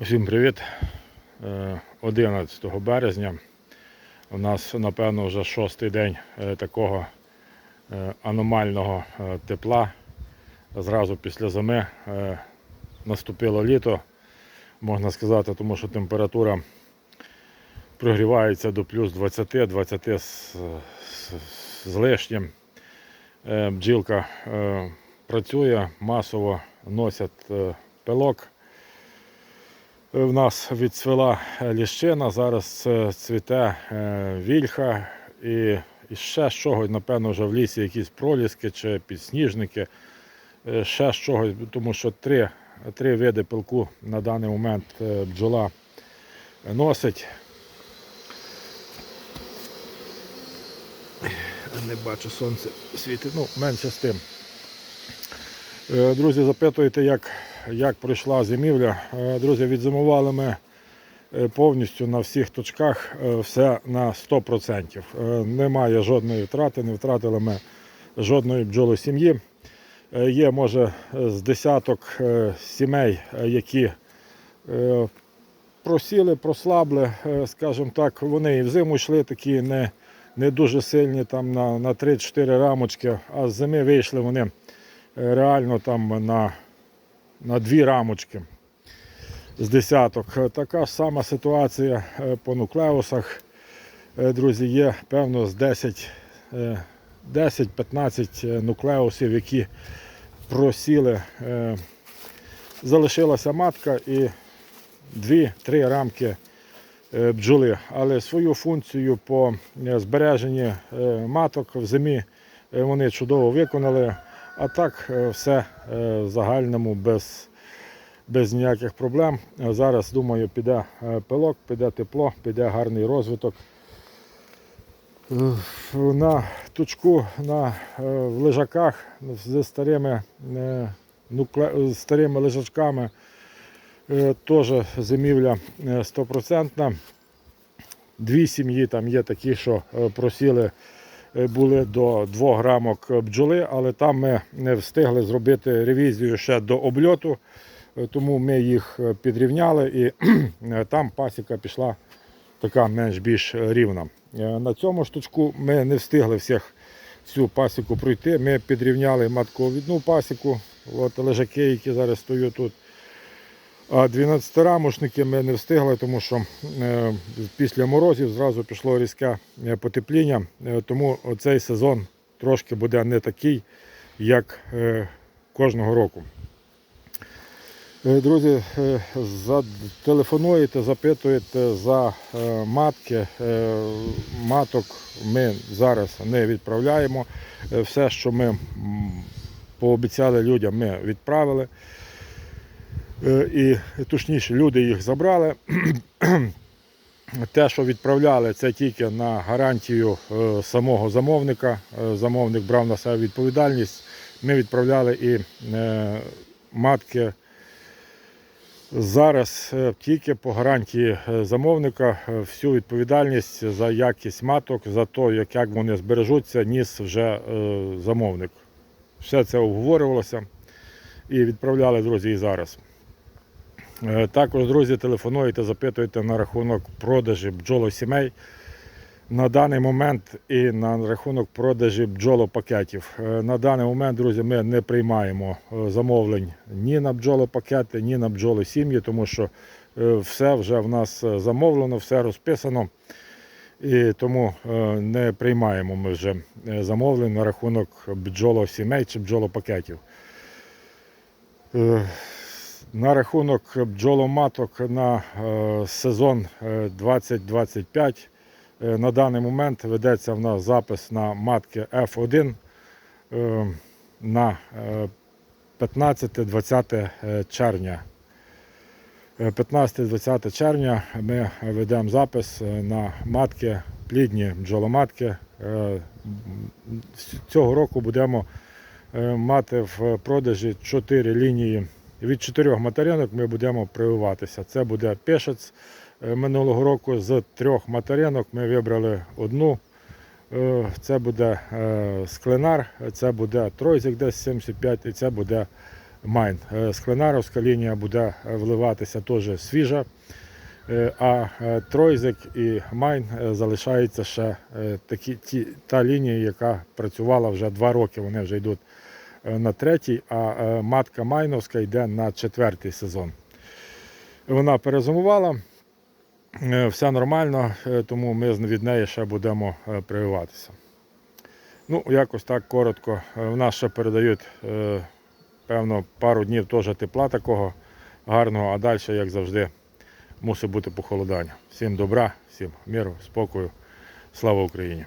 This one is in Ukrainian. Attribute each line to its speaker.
Speaker 1: Всім привіт. Е, 11 березня. У нас, напевно, вже шостий день е, такого е, аномального е, тепла. Зразу після зими е, наступило літо, можна сказати, тому що температура прогрівається до плюс 20, 20 з, з, лишнім. Е, Бджілка е, працює, масово носять е, пилок. В нас відцвіла ліщина, зараз е, цвіте е, вільха і, і ще з чогось, напевно, вже в лісі якісь проліски чи підсніжники, е, ще з чогось, тому що три, три види пилку на даний момент е, бджола носить. Не бачу сонце світить, ну менше з тим. Е, Друзі, запитуєте, як, як пройшла зимівля. Е, Друзі, відзимували ми е, повністю на всіх точках е, все на 100%. Е, Немає жодної втрати, не втратили ми жодної бджолосім'ї. Є, може, з десяток сімей, які просіли, прослабли, скажімо так, вони і взиму йшли такі не, не дуже сильні, там на, на 3-4 рамочки, а з зими вийшли вони реально там на, на дві рамочки з десяток. Така ж сама ситуація е, по нуклеусах. Е, Друзі, є певно з 10, е, 10-15 нуклеусів, які просіли. Залишилася матка і дві-три рамки бджоли. Але свою функцію по збереженні маток в зимі вони чудово виконали. А так е, все е, в загальному без, без ніяких проблем. Е, Зараз, думаю, піде пилок, піде тепло, піде гарний розвиток. На тучку на в лежаках зі старими, нукле... старими лежачками теж зимівля стопроцентна. Дві сім'ї там є такі, що просіли були до 2 рамок бджоли, але там ми не встигли зробити ревізію ще до обльоту, е, тому ми їх е, підрівняли і е, там пасіка пішла така менш-більш рівна. Е, На цьому штучку ми не встигли всіх всю пасіку пройти. Ми підрівняли матковідну пасіку, от лежаки, які зараз стоять тут. А 12-рамошники ми не встигли, тому що е, після морозів зразу пішло різке е, потепління, е, тому цей сезон трошки буде не такий, як кожного року. Друзі, е, зателефонуєте, запитуєте за матки. Маток ми зараз не відправляємо. Все, що ми пообіцяли людям, ми відправили. Е, І точніше, люди їх забрали. Те, що відправляли, це тільки на гарантію е, самого замовника. Е, Замовник брав на себе відповідальність. Ми відправляли і матки зараз тільки по гарантії замовника всю відповідальність за якість маток, за те, як, вони збережуться, ніс вже замовник. Все це обговорювалося і відправляли, друзі, і зараз. Е, Також, друзі, телефонуєте, запитуєте на рахунок продажі бджолосімей. На даний момент і на рахунок продажі бджолопакетів. Е, На даний момент, друзі, ми не приймаємо е, замовлень ні на бджолопакети, ні на бджолосім'ї, тому що все вже в нас замовлено, все розписано. І тому не приймаємо ми вже замовлень на рахунок бджолосімей чи бджолопакетів. Е, на рахунок бджоломаток на е, сезон е, 2025 е, на даний момент ведеться в нас запис на матки F1 е, на е, 15-20 червня. Е, 15-20 червня ми ведемо запис е, на матки, плідні бджоломатки. Е, Цього року будемо е, мати в продажі 4 лінії. Від чотирьох материнок ми будемо прививатися. Це буде пешець. Е, Минулого року з трьох материнок ми вибрали одну. Е, Це буде е, склинар, це буде тройзик десь 75 і це буде Майн. Склинаровська лінія буде вливатися теж свіжа. А Тройзик і Майн залишаються ще такі, ті, та лінія, яка працювала вже два роки. Вони вже йдуть на третій, а е, матка Майновська йде на четвертий сезон. Вона перезимувала, е, все нормально, е, тому ми від неї ще будемо е, прививатися. Ну, якось так коротко. Е, В нас ще передають, е, певно, пару днів теж тепла такого гарного, а далі, як завжди, мусить бути похолодання. Всім добра, всім миру, спокою. Слава Україні!